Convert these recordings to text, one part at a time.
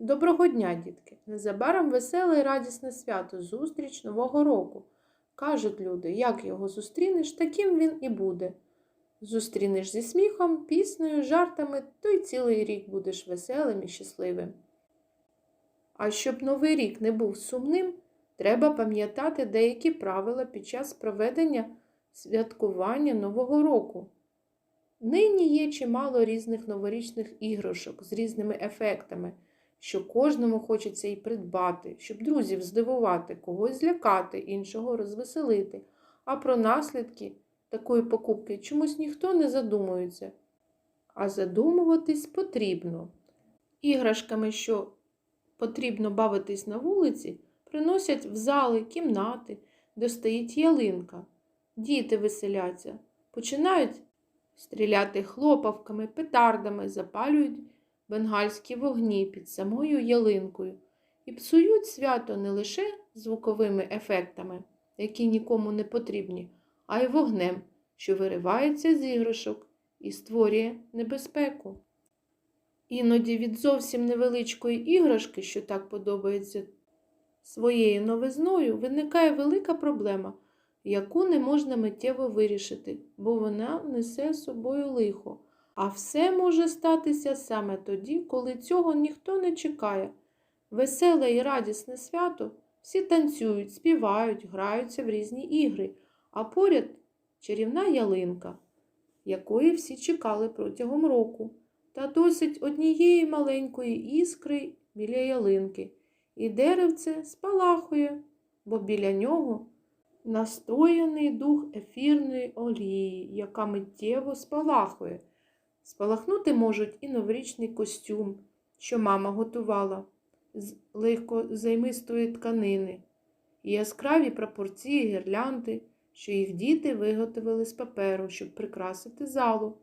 Доброго дня, дітки! Незабаром веселе і радісне свято, зустріч Нового року. Кажуть люди, як його зустрінеш, таким він і буде. Зустрінеш зі сміхом, піснею, жартами, то й цілий рік будеш веселим і щасливим. А щоб новий рік не був сумним, треба пам'ятати деякі правила під час проведення святкування Нового року. Нині є чимало різних новорічних іграшок з різними ефектами, що кожному хочеться і придбати, щоб друзів здивувати, когось злякати, іншого розвеселити. А про наслідки такої покупки чомусь ніхто не задумується. А задумуватись потрібно. Іграшками, що потрібно бавитись на вулиці, приносять в зали, кімнати, де стоїть ялинка. Діти веселяться, починають стріляти хлопавками, петардами, запалюють бенгальські вогні під самою ялинкою і псують свято не лише звуковими ефектами, які нікому не потрібні, а й вогнем, що виривається з іграшок і створює небезпеку. Іноді від зовсім невеличкої іграшки, що так подобається своєю новизною, виникає велика проблема, яку не можна миттєво вирішити, бо вона несе з собою лихо. А все може статися саме тоді, коли цього ніхто не чекає. Веселе і радісне свято всі танцюють, співають, граються в різні ігри, а поряд чарівна ялинка, якої всі чекали протягом року, та досить однієї маленької іскри біля ялинки, і деревце спалахує, бо біля нього настояний дух ефірної олії, яка миттєво спалахує. Спалахнути можуть і новорічний костюм, що мама готувала з легко займистої тканини, і яскраві прапорці, гірлянди, що їх діти виготовили з паперу, щоб прикрасити залу.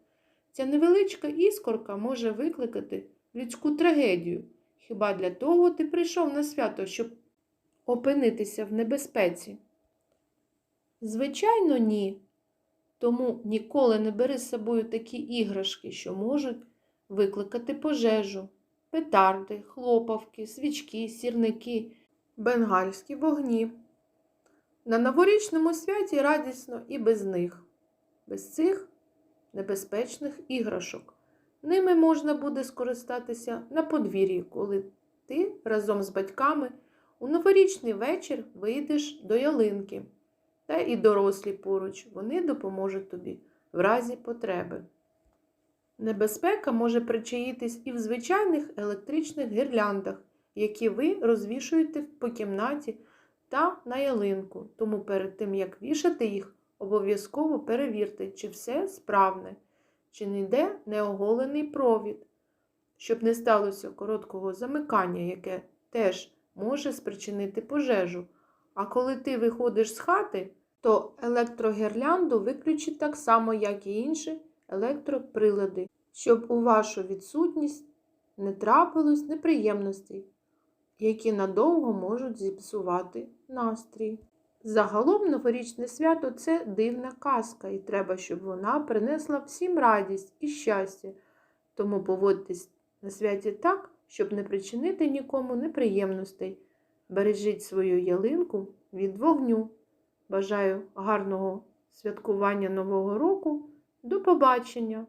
Ця невеличка іскорка може викликати людську трагедію. Хіба для того ти прийшов на свято, щоб опинитися в небезпеці? Звичайно, ні. Тому ніколи не бери з собою такі іграшки, що можуть викликати пожежу, петарди, хлопавки, свічки, сірники, бенгальські вогні. На новорічному святі радісно і без них, без цих небезпечних іграшок. Ними можна буде скористатися на подвір'ї, коли ти разом з батьками у новорічний вечір вийдеш до ялинки та і дорослі поруч, вони допоможуть тобі в разі потреби. Небезпека може причаїтись і в звичайних електричних гірляндах, які ви розвішуєте по кімнаті та на ялинку, тому перед тим, як вішати їх, обов'язково перевірте, чи все справне, чи не йде неоголений провід, щоб не сталося короткого замикання, яке теж може спричинити пожежу. А коли ти виходиш з хати, то електрогірлянду виключить так само, як і інші електроприлади, щоб у вашу відсутність не трапилось неприємностей, які надовго можуть зіпсувати настрій. Загалом новорічне свято це дивна казка, і треба, щоб вона принесла всім радість і щастя. Тому поводьтесь на святі так, щоб не причинити нікому неприємностей. Бережіть свою ялинку від вогню. Бажаю гарного святкування Нового року. До побачення!